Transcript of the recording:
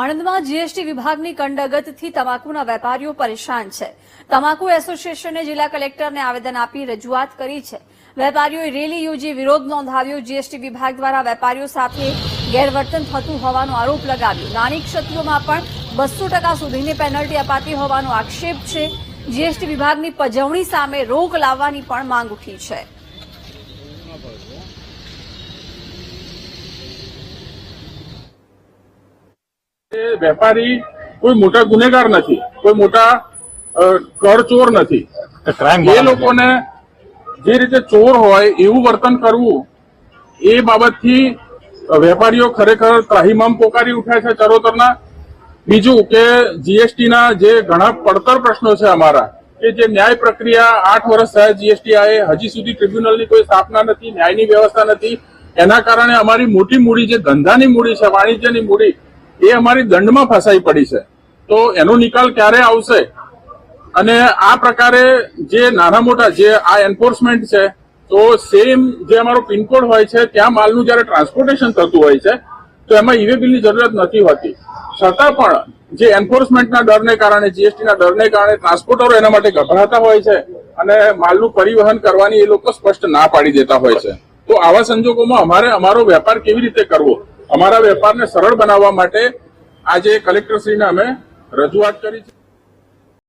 આણંદમાં જીએસટી વિભાગની કંડગતથી તમાકુના વેપારીઓ પરેશાન છે. તમાકુ એસોસિએશને જિલ્લા કલેક્ટરને આવેદન આપી રજૂઆત કરી છે. વેપારીઓએ રેલી યોજી વિરોધ નોંધાવ્યો. જીએસટી વિભાગ દ્વારા વેપારીઓ સાથે ગેરવર્તન થતું હોવાનો આરોપ લગાવ્યો. નાની ક્ષતિઓમાં પણ બસો ટકા સુધીની પેનલ્ટી અપાતી હોવાનો આક્ષેપ છે. જીએસટી વિભાગની પજવણી સામે રોક લાવવાની પણ માંગ ઉઠી છે. વેપારી કોઈ મોટા ગુનેગાર નથી કોઈ મોટા કરચોર નથી. એ લોકોને જે રીતે ચોર હોય એવું વર્તન કરવું એ બાબતથી વેપારીઓ ખરેખર ત્રાહીમામ પોકારી ઉઠ્યા છે ચરોતરના. બીજું કે જીએસટીના જે ઘણા પડતર પ્રશ્નો છે અમારા કે જે ન્યાય પ્રક્રિયા આઠ વર્ષ થયા જીએસટી આએ હજી સુધી ટ્રિબ્યુનલની કોઈ સ્થાપના નથી ન્યાયની વ્યવસ્થા નથી. એના કારણે અમારી મોટી મૂડી જે ધંધાની મૂડી છે વાણિજ્યની મૂડી એ અમારી દંડમાં ફસાઈ પડી છે. તો એનો નિકાલ ક્યારે આવશે? અને આ પ્રકારે જે નાના મોટા જે આ એન્ફોર્સમેન્ટ છે, તો સેમ જે અમારો પિનકોડ હોય છે, ત્યાં માલનું જયારે ટ્રાન્સપોર્ટેશન થતું હોય છે, તો એમાં ઈવે બિલની જરૂરત નથી હોતી. છતાં પણ જે એન્ફોર્સમેન્ટના ડરને કારણે જીએસટીના ડરને કારણે ટ્રાન્સપોર્ટરો એના માટે ગભરાતા હોય છે અને માલનું પરિવહન કરવાની એ લોકો સ્પષ્ટ ના પાડી દેતા હોય છે. તો આવા સંજોગોમાં અમારે, અમારો વેપાર કેવી રીતે કરવો? અમારા વેપારને સરળ બનાવવા માટે આજે કલેક્ટરશ્રીને અમે રજૂઆત કરી છે.